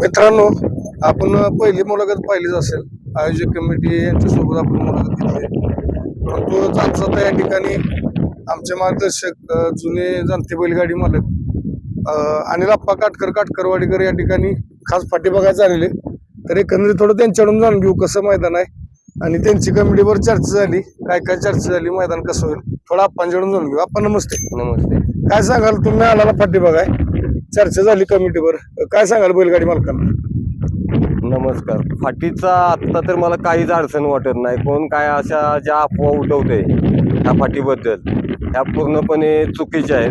मित्रांनो आपण पहिली मुलाखत पाहिलीच असेल. आयोजक कमिटी यांच्यासोबत आपण मुलाखत घेतली परंतु जाता जाता या ठिकाणी आमचे मार्गदर्शक जुने जाणते बैलगाडी मालक अनिल अप्पा काटकर काटकरवाडीकर या ठिकाणी खास फाटी बघायला आलेले तर एकंदरीत थोडं त्यांच्याकडून जाणून घेऊ कसं मैदान आहे. आणि त्यांची कमिटीवर चर्चा झाली. काय काय चर्चा झाली मैदान कसं होईल थोडं आप्पांच्याकडून जाणून घेऊ. आपण नमस्ते. नमस्ते. काय सांगाल तुम्ही आला फाटी बघाय? चर्चा झाली कमिटीवर. काय सांगाल बैलगाडी मालकांना? नमस्कार. फाटीचा आत्ता तर मला काहीच अडचण वाटत नाही. कोण काय अशा ज्या अफवा उठवते ह्या फाटीबद्दल. ह्या पूर्णपणे चुकीच्या आहेत.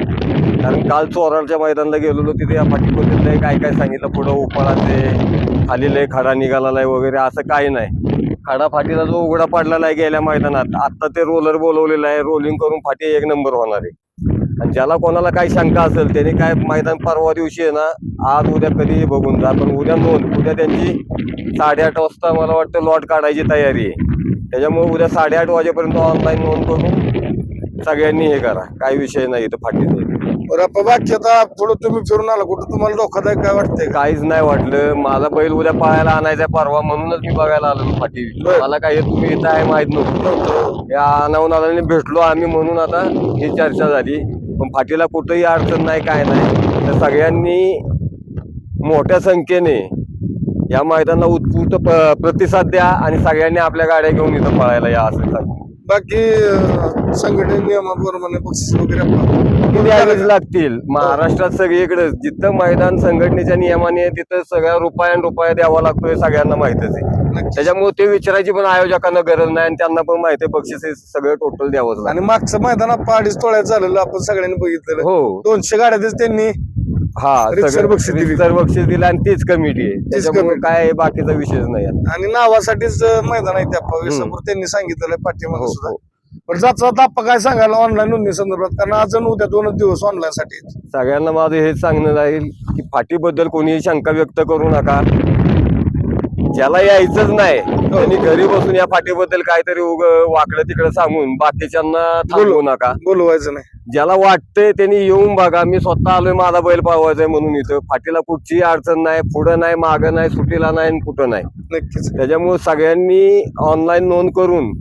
कारण काल चोराळच्या मैदानाला गेलेलो तिथे या फाटीबद्दल नाही काय काय सांगितलं. पुढं उपाळाचे खाली लय खडा निघाला आहे वगैरे असं काही नाही. खडा फाटीला जो उघडा पडलेला आहे गेल्या मैदानात. आत्ता ते रोलर बोलवलेलं आहे. रोलिंग करून फाटी एक नंबर होणार आहे. आणि ज्याला कोणाला काही शंका असेल त्याने काय मैदान परवा दिवशी आहे ना आज उद्या कधीही बघून जा. पण उद्या नोंद उद्या त्यांची साडेआठ वाजता मला वाटतं लॉट काढायची तयारी आहे. त्याच्यामुळे उद्या साडेआठ वाजेपर्यंत ऑनलाईन नोंद करून सगळ्यांनी हे करा. काही विषय नाही इथं फाटीचे. बाकी आता थोडं तुम्ही फिरून आला कुठं तुम्हाला धोकादायक काय वाटतंय काहीच नाही वाटलं. माझा बैल उद्या पाहायला आणायचा परवा म्हणूनच मी बघायला आलो फाटी. मला काही तुम्ही इथं आहे माहीत नव्हतं. या अनावनाने भेटलो आम्ही म्हणून आता ही चर्चा झाली. पण फाटीला कुठंही अडचण नाही काय नाही. तर सगळ्यांनी मोठ्या संख्येने या मैदानाला उत्स्फूर्त प- प्रतिसाद द्या आणि सगळ्यांनी आपल्या गाड्या घेऊन इथं पळायला या असं सांगतो. बाकी अं, संघटने नियमाप्रमाणे बक्षीस वगैरे आपण- किती द्यावेच लागतील? महाराष्ट्रात सगळीकडे जिथं मैदान संघटनेच्या नियमाने आहे, तिथं सगळ्या रुपयान रुपया द्यावा लागतोय सगळ्यांना माहितच आहे. त्याच्यामुळे ते विचारायची पण आयोजकांना गरज नाही आणि त्यांना पण माहिती आहे बक्षीस हे सगळं टोटल द्यावंच लागतं. आणि मागचं मैदान आपण अडीच तोळ्यात झालेलं आपण सगळ्यांनी बघितलेलं. हो. दोनशे गाड्यातच त्यांनी हा रीतसर सगळं बक्षीस दिली. रीतसर बक्षीस दिलं आणि तीच कमिटी आहे त्याच्यामुळे committee. काय बाकीचा विषयच नाही आता. आणि नावासाठीच अं, मैदान आहे त्या विसापूर त्यांनी सांगितलेलं आहे पाठीमागे हो, सुद्धा हो. पण जात जात काय सांगायला ऑनलाईन नोंदणी संदर्भात कारण आज आणि उद्या दोनच दिवस ऑनलाईन साठी आहेत. सगळ्यांना माझं हेच सांगणं राहील की फाटीबद्दल कोणीही शंका व्यक्त करू नका ज्याला यायचंच नाही. त्यांनी घरी बसून या फाटीबद्दल काहीतरी उग वाकडं तिकडं सांगून बाकीच्यांना थांबवू नका. बोलवायचं नाही. ज्याला वाटतंय त्यांनी येऊन बघा मी स्वतः आलोय माझा बैल पाळवायचा म्हणून इथं. फाटीला कुठचीही अडचण नाही पुढं नाही मागं नाही सुटीला नाही आणि कुठं नाही. नक्कीच. त्याच्यामुळे सगळ्यांनी ऑनलाईन नोंद करून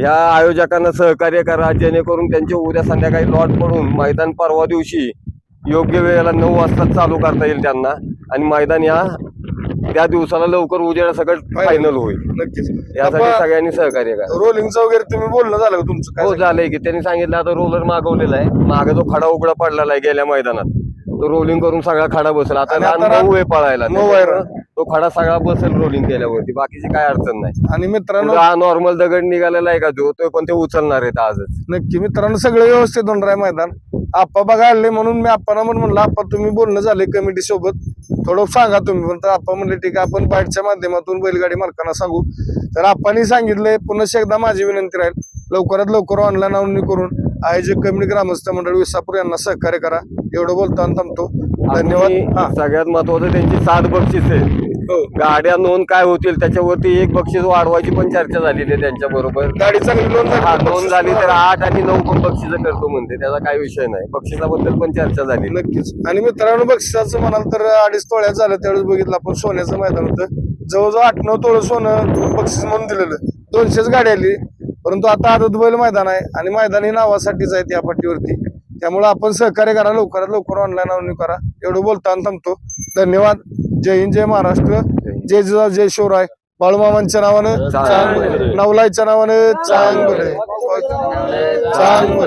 या आयोजकांना सहकार्य करा जेणेकरून त्यांचे उद्या संध्याकाळी लॉट पडून मैदान परवा दिवशी योग्य वेळेला नऊ वाजता चालू करता येईल त्यांना. आणि मैदान या त्या दिवसाला लवकर उजेडा सगळं फायनल होईल. नक्कीच. यासाठी सगळ्यांनी सहकार्य करा. रोलिंगचं वगैरे तुम्ही बोलणं झालं का तुमचं? काय हो झालंय की. त्यांनी सांगितलं आता रोलर मागवलेला आहे. मागे जो खडा उघडा पडलेला आहे गेल्या मैदानात तो रोलिंग करून सगळा खडा बसेल. आता आणि नऊ आहे पळायला. नऊ आहे. त्याच्यामुळं तो खडा सगळा बसेल रोलिंग केल्यावरती. बाकीची काय अडचण नाही. आणि मित्रांनो हा नॉर्मल दगड निघालेला आहे का जो तो पण ते उचलणार आहेत आजच. नक्की. मित्रांनो सगळं व्यवस्थित होणार आहे मैदान. आप्पा बघा आले म्हणून मी आप्पाला म्हणून म्हणलं आप्पा तुम्ही बोलणं झाले कमिटी सोबत थोडं सांगा तुम्ही पण तर आप्पा म्हणले ठीक आहे आपण बाईटच्या माध्यमातून बैलगाडी मालकांना सांगू. तर आप्पानी सांगितलंय पुन्हा एकदा माझी विनंती राहील लवकरात लवकर ऑनलाईन नोंदणी करून आयोजक कमिटी ग्रामस्थ मंडळ विसापूर यांना सहकार्य करा. एवढं बोलताना थांबतो. धन्यवाद. सगळ्यात महत्वाचं त्यांची सात बक्षीस आहे. गाड्या नोंद काय होतील त्याच्यावरती एक बक्षीस वाढवायची पण चर्चा झालेली आहे त्यांच्या बरोबर. गाडी चांगली नोंद हा झाली. नोंद झाली तर आठ आणि नऊ पण बक्षीस करतो म्हणते. त्याचा काही विषय नाही. बक्षिसाबद्दल पण चर्चा झाली. नक्कीच. आणि मित्रांनो बक्षिसाचं म्हणाल तर अडीच तोळ्यात झालं. त्यावेळेस बघितलं आपण सोन्याचं मैदान होतं. जवळजवळ आठ नऊ तोळ सोनं बक्षीस म्हणून दिलेलं. दोनशेच गाडी आली. परंतु आता आदत बैल मैदान आहे आणि मैदान हे नावासाठीच आहे त्या पट्टीवरती त्यामुळे आपण सहकार्य करा. लवकरात लवकर ऑनलाईन नोंदणी करा. एवढं बोलताना थांबतो. धन्यवाद. जय हिंद जय महाराष्ट्र. जय जिजाऊ जय शिवराय. बाळूमामांच्या नावानं चांग नवलाईच्या नावानं चांग चांग